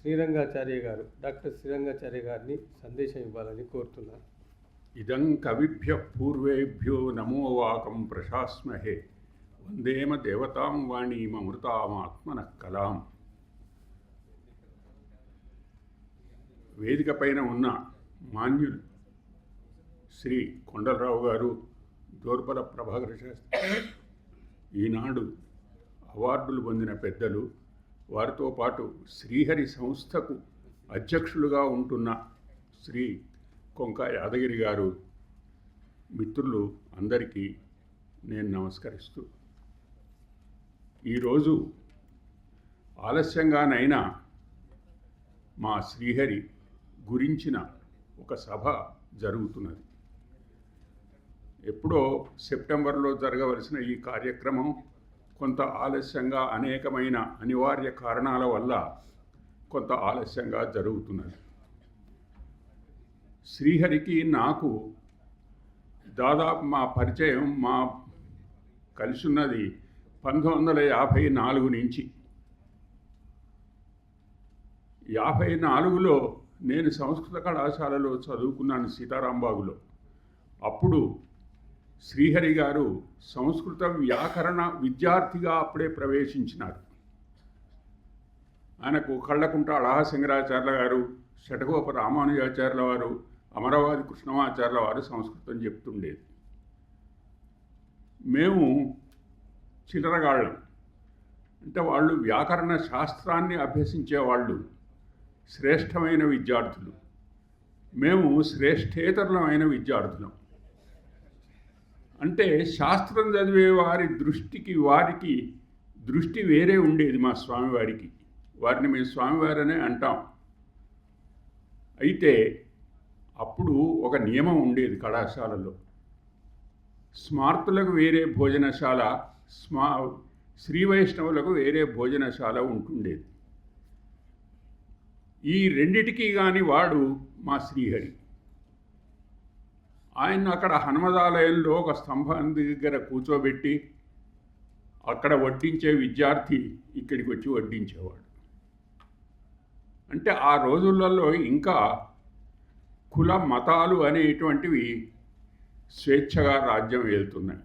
శ్రీరంగాచార్య గారు డాక్టర్ శ్రీరంగాచార్య గారిని సందేశం ఇవ్వాలని కోరుతున్నాను. ఇదం కవిభ్య పూర్వేభ్యో నమో వాకం ప్రశాస్మహే. వందేమ దేవతాం వాణీమృతామాత్మన కలాం. వేదిక పైన ఉన్న మాన్యులు శ్రీ కొండలరావు గారు దూర్బల ప్రభాకర శాస్త్రి ఈనాడు అవార్డులు పొందిన పెద్దలు వారితో పాటు శ్రీహరి సంస్థకు అధ్యక్షులుగా ఉంటున్న శ్రీ కొంక యాదగిరి గారు మిత్రులు అందరికీ నేను నమస్కరిస్తూ. ఈరోజు ఆలస్యంగానైనా మా శ్రీహరి గురించిన ఒక సభ జరుగుతున్నది. ఎప్పుడో సెప్టెంబర్లో జరగవలసిన ఈ కార్యక్రమం కొంత ఆలస్యంగా అనేకమైన అనివార్య కారణాల వల్ల కొంత ఆలస్యంగా జరుగుతున్నది. శ్రీహరికి నాకు దాదాపు మా పరిచయం మా కలిసి ఉన్నది పంతొమ్మిది వందల యాభై నాలుగు నుంచి. యాభై నాలుగులో నేను సంస్కృత కళాశాలలో చదువుకున్నాను సీతారాంబాగులో అప్పుడు శ్రీహరి గారు సంస్కృత వ్యాకరణ విద్యార్థిగా అప్పుడే ప్రవేశించినారు. ఆయనకు కళ్ళకుంట అళహసింగరాచార్యుల గారు షటగోప రామానుజాచార్యుల వారు అమరావతి కృష్ణమాచార్యుల వారు సంస్కృతం చెప్తుండేది. మేము చిల్లరగాళ్ళం. అంటే వాళ్ళు వ్యాకరణ శాస్త్రాన్ని అభ్యసించే వాళ్ళు శ్రేష్టమైన విద్యార్థులు. మేము శ్రేష్ఠేతరులమైన విద్యార్థులం. అంటే శాస్త్రం చదివే వారి దృష్టికి వారికి దృష్టి వేరే ఉండేది మా స్వామివారికి. వారిని మేము స్వామివారనే అంటాం. అయితే అప్పుడు ఒక నియమం ఉండేది కళాశాలలో. స్మార్తులకు వేరే భోజనశాల స్మా శ్రీ వైష్ణవులకు వేరే భోజనశాల ఉంటుండేది. ఈ రెండిటికి కానీ వాడు మా శ్రీహరి. ఆయన అక్కడ హనుమదాలయంలో ఒక స్తంభం దగ్గర కూర్చోబెట్టి అక్కడ వడ్డించే విద్యార్థి ఇక్కడికి వచ్చి వడ్డించేవాడు. అంటే ఆ రోజులలో ఇంకా కుల మతాలు అనేటువంటివి స్వేచ్ఛగా రాజ్యం వెళ్తున్నాయి.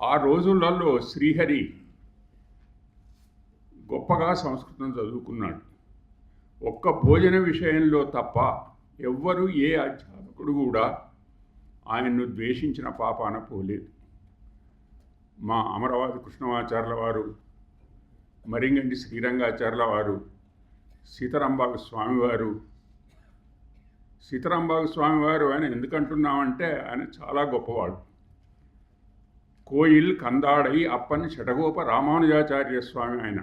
ఆ రోజులలో శ్రీహరి గొప్పగా సంస్కృతం చదువుకున్నాడు. ఒక్క భోజన విషయంలో తప్ప ఎవ్వరూ ఏ ఒక్కడు కూడా ఆయన్ను ద్వేషించిన పాపాన పోలేదు మా అమరావతి కృష్ణమాచార్యుల వారు మరింగంటి శ్రీరంగాచార్యుల వారు సీతారాంబాగు స్వామివారు సీతారాంబాగు స్వామివారు ఆయన ఎందుకంటున్నామంటే ఆయన చాలా గొప్పవాడు. కోయిల్ కందాడై అప్పని షటగోప రామానుజాచార్య స్వామి ఆయన.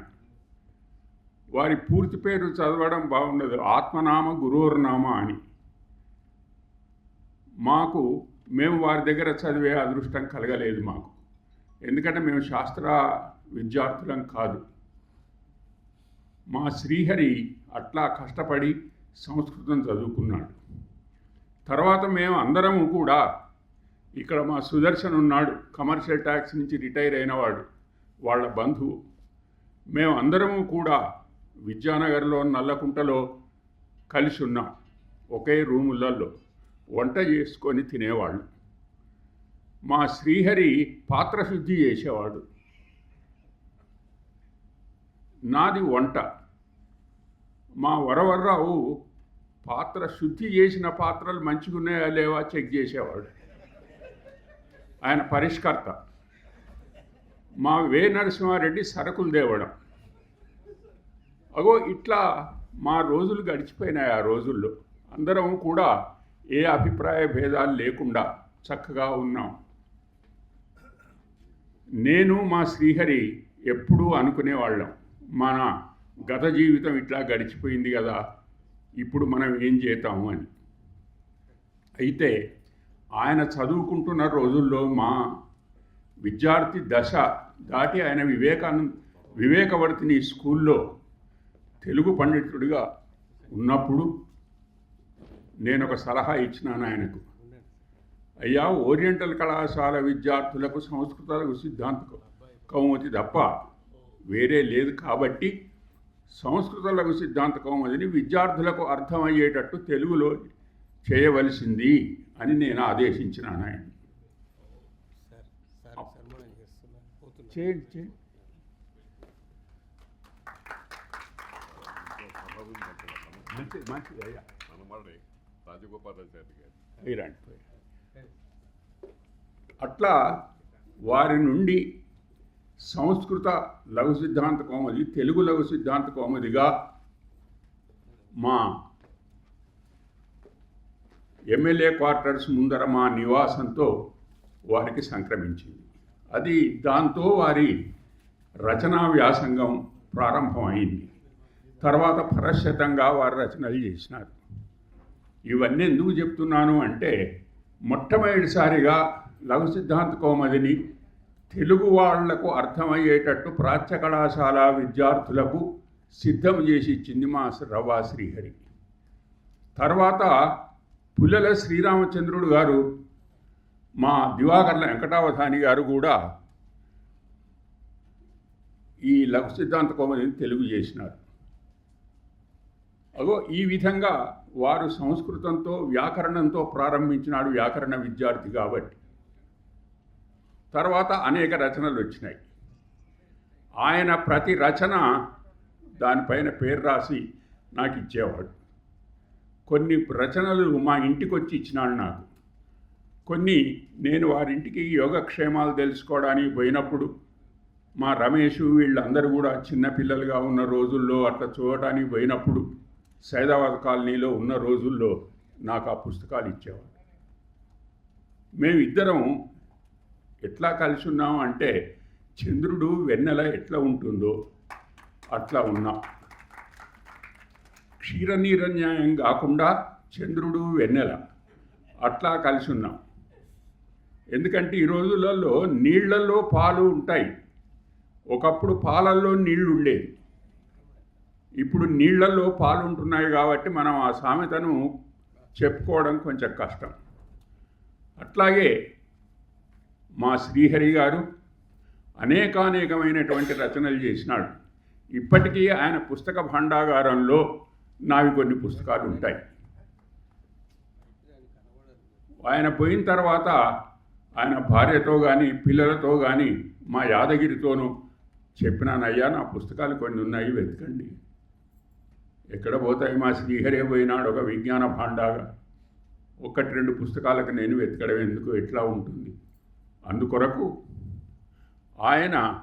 వారి పూర్తి పేరు చదవడం బాగుండదు. ఆత్మనామ గురువుర్నామ అని. మాకు మేము వారి దగ్గర చదివే అదృష్టం కలగలేదు మాకు. ఎందుకంటే మేము శాస్త్ర విద్యార్థులం కాదు. మా శ్రీహరి అట్లా కష్టపడి సంస్కృతం చదువుకున్నాడు. తర్వాత మేము అందరము కూడా ఇక్కడ మా సుదర్శన్ ఉన్నాడు కమర్షియల్ ట్యాక్స్ నుంచి రిటైర్ అయినవాడు వాళ్ళ బంధువు. మేము అందరము కూడా విద్యానగర్లో నల్లకుంటలో కలిసి ఉన్నాం ఒకే రూములలో. వంట చేసుకొని తినేవాళ్ళు. మా శ్రీహరి పాత్ర శుద్ధి చేసేవాడు. నాది వంట. మా వరవర్రావు పాత్ర శుద్ధి చేసిన పాత్రలు మంచిగా ఉన్నాయా లేవా చెక్ చేసేవాడు. ఆయన పరిష్కర్త. మా వే నరసింహారెడ్డి సరుకులు తేవడం. అగో ఇట్లా మా రోజులు గడిచిపోయినాయి ఆ రోజుల్లో. అందరం కూడా ఏ అభిప్రాయ భేదాలు లేకుండా చక్కగా ఉన్నాం. నేను మా శ్రీహరి ఎప్పుడూ అనుకునేవాళ్ళం మన గత జీవితం ఇట్లా గడిచిపోయింది కదా ఇప్పుడు మనం ఏం చేద్దాము అని. అయితే ఆయన చదువుకుంటున్న రోజుల్లో మా విద్యార్థి దశ దాటి ఆయన వివేకానంద వివేకవర్తిని స్కూల్లో తెలుగు పండితుడిగా ఉన్నప్పుడు నేను ఒక సలహా ఇచ్చినాను ఆయనకు. అయ్యా ఓరియంటల్ కళాశాల విద్యార్థులకు సంస్కృతాలకు సిద్ధాంత కౌముతి తప్ప వేరే లేదు కాబట్టి సంస్కృత లఘు సిద్ధాంత కౌముదిని విద్యార్థులకు అర్థమయ్యేటట్టు తెలుగులో చేయవలసింది అని నేను ఆదేశించినాను ఆయన చేయండి చేయండి. మంచిది మంచిది అయ్యా. రాజగోపాలాచారి గారు ఇలాంటి అట్లా వారి నుండి సంస్కృత లఘు సిద్ధాంత కౌముది తెలుగు లఘు సిద్ధాంత కౌముదిగా మా ఎమ్మెల్యే క్వార్టర్స్ ముందర మా నివాసంతో వారికి సంక్రమించింది. అది దాంతో వారి రచనా వ్యాసంగం ప్రారంభమైంది. తర్వాత పరశతంగా వారు రచనలు చేసినారు. ఇవన్నీ ఎందుకు చెప్తున్నాను అంటే మొట్టమొదటిసారిగా లఘు సిద్ధాంత కౌమదిని తెలుగు వాళ్ళకు అర్థమయ్యేటట్టు ప్రాచ్య కళాశాల విద్యార్థులకు సిద్ధం చేసి ఇచ్చింది మా రవ్వ శ్రీహరి. తర్వాత పుల్లెల శ్రీరామచంద్రుడు గారు మా దివాకర్ల వెంకటావధాని గారు కూడా ఈ లఘు సిద్ధాంత కౌమదిని తెలుగు చేసినారు. అగో ఈ విధంగా వారు సంస్కృతంతో వ్యాకరణంతో ప్రారంభించినాడు వ్యాకరణ విద్యార్థి కాబట్టి. తర్వాత అనేక రచనలు వచ్చినాయి. ఆయన ప్రతి రచన దానిపైన పేరు రాసి నాకు ఇచ్చేవాడు. కొన్ని రచనలు మా ఇంటికి వచ్చి ఇచ్చినాడు నాకు. కొన్ని నేను వారింటికి యోగక్షేమాలు తెలుసుకోవడానికి పోయినప్పుడు మా రమేష్ వీళ్ళందరూ కూడా చిన్నపిల్లలుగా ఉన్న రోజుల్లో అట్లా చూడటానికి పోయినప్పుడు సైదాబాద్ కాలనీలో ఉన్న రోజుల్లో నాకు ఆ పుస్తకాలు ఇచ్చేవాడు మేమిద్దరం ఎట్లా కలిసి ఉన్నాం అంటే చంద్రుడు వెన్నెల ఎట్లా ఉంటుందో అట్లా ఉన్నాం. క్షీరనీరన్యాయం కాకుండా చంద్రుడు వెన్నెల అట్లా కలిసి ఉన్నాం. ఎందుకంటే ఈ రోజులలో నీళ్ళలో పాలు ఉంటాయి. ఒకప్పుడు పాలల్లో నీళ్ళు ఉండేది ఇప్పుడు నీళ్ళలో పాలు ఉంటున్నాయి కాబట్టి మనం ఆ సామెతను చెప్పుకోవడం కొంచెం కష్టం. అట్లాగే మా శ్రీహరి గారు అనేకానేకమైనటువంటి రచనలు చేసినాడు. ఇప్పటికీ ఆయన పుస్తక భాండాగారంలో నావి కొన్ని పుస్తకాలు ఉంటాయి. ఆయన పోయిన తర్వాత ఆయన భార్యతో కానీ పిల్లలతో కానీ మా యాదగిరితోనూ చెప్పినానయ్యా నా పుస్తకాలు కొన్ని ఉన్నాయి వెతకండి. ఎక్కడ పోతాయి మా శ్రీహరే పోయినాడు ఒక విజ్ఞాన భాండాగా. ఒకటి రెండు పుస్తకాలకు నేను వెతకడం ఎందుకు? ఎట్లా ఉంటుంది? అందుకొరకు ఆయన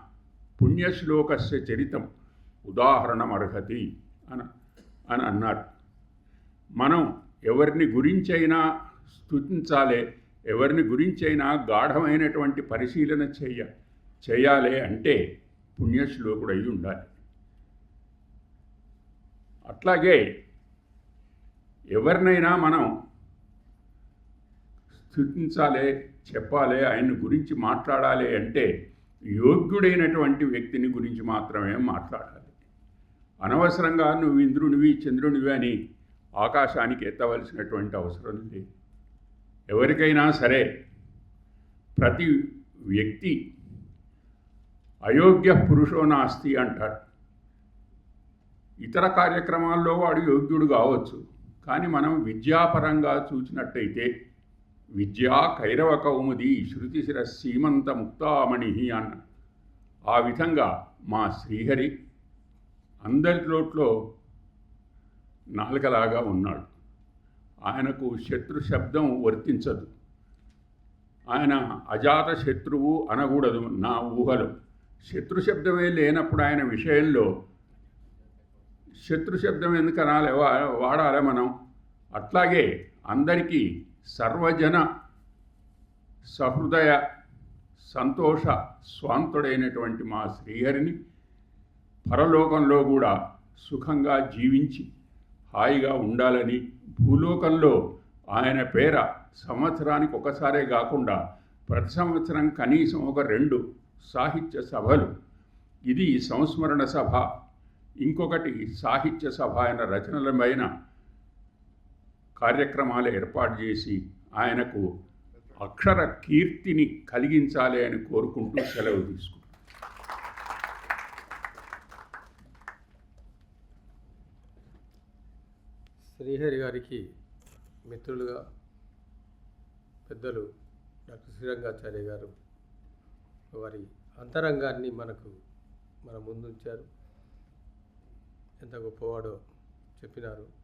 పుణ్యశ్లోకస్య చరితం ఉదాహరణమర్హతి అని అని అన్నారు. మనం ఎవరిని గురించైనా స్తుతించాలి ఎవరిని గురించైనా గాఢమైనటువంటి పరిశీలన చేయ చేయాలి అంటే పుణ్యశ్లోకుడు ఉండాలి. అట్లాగే ఎవరినైనా మనం స్థుతించాలి చెప్పాలి ఆయన గురించి మాట్లాడాలి అంటే యోగ్యుడైనటువంటి వ్యక్తిని గురించి మాత్రమే మాట్లాడాలి. అనవసరంగా నువ్వు ఇంద్రునివి చంద్రునివి అని ఆకాశానికి ఎత్తవలసినటువంటి అవసరం లేదు. ఎవరికైనా సరే ప్రతి వ్యక్తి అయోగ్య పురుషో నాస్తి అంటారు. ఇతర కార్యక్రమాల్లో వాడు యోగ్యుడు కావచ్చు. కానీ మనం విద్యాపరంగా చూసినట్టయితే విద్యా కైరవ కౌముది శృతిశిర సీమంత ముక్తామణి అన్న ఆ విధంగా మా శ్రీహరి అందరిలోట్లో నాలుకలాగా ఉన్నాడు. ఆయనకు శత్రు శబ్దం వర్తించదు. ఆయన అజాత శత్రువు అనకూడదు నా ఊహలు. శత్రు శబ్దమే లేనప్పుడు ఆయన విషయంలో శత్రు శబ్దం ఎందుకు అనాలి? వా- వాడాలి మనం. అట్లాగే అందరికీ సర్వజన సహృదయ సంతోష స్వాంతుడైనటువంటి మా శ్రీహరిని పరలోకంలో కూడా సుఖంగా జీవించి హాయిగా ఉండాలని భూలోకంలో ఆయన పేర సంవత్సరానికి ఒకసారే కాకుండా ప్రతి సంవత్సరం కనీసం ఒక రెండు సాహిత్య సభలు. ఇది సంస్మరణ సభ. ఇంకొకటి సాహిత్య సభ అయిన రచనల పైన కార్యక్రమాలు ఏర్పాటు చేసి ఆయనకు అక్షర కీర్తిని కలిగించాలి అని కోరుకుంటూ సెలవు తీసుకుంటాం శ్రీహరి గారికి మిత్రులుగా పెద్దలు డాక్టర్ శ్రీరంగాచార్య గారు వారి అంతరంగాన్ని మనకు మన ముందుంచారు. ఎంత గొప్పవాడో చెప్పినారు.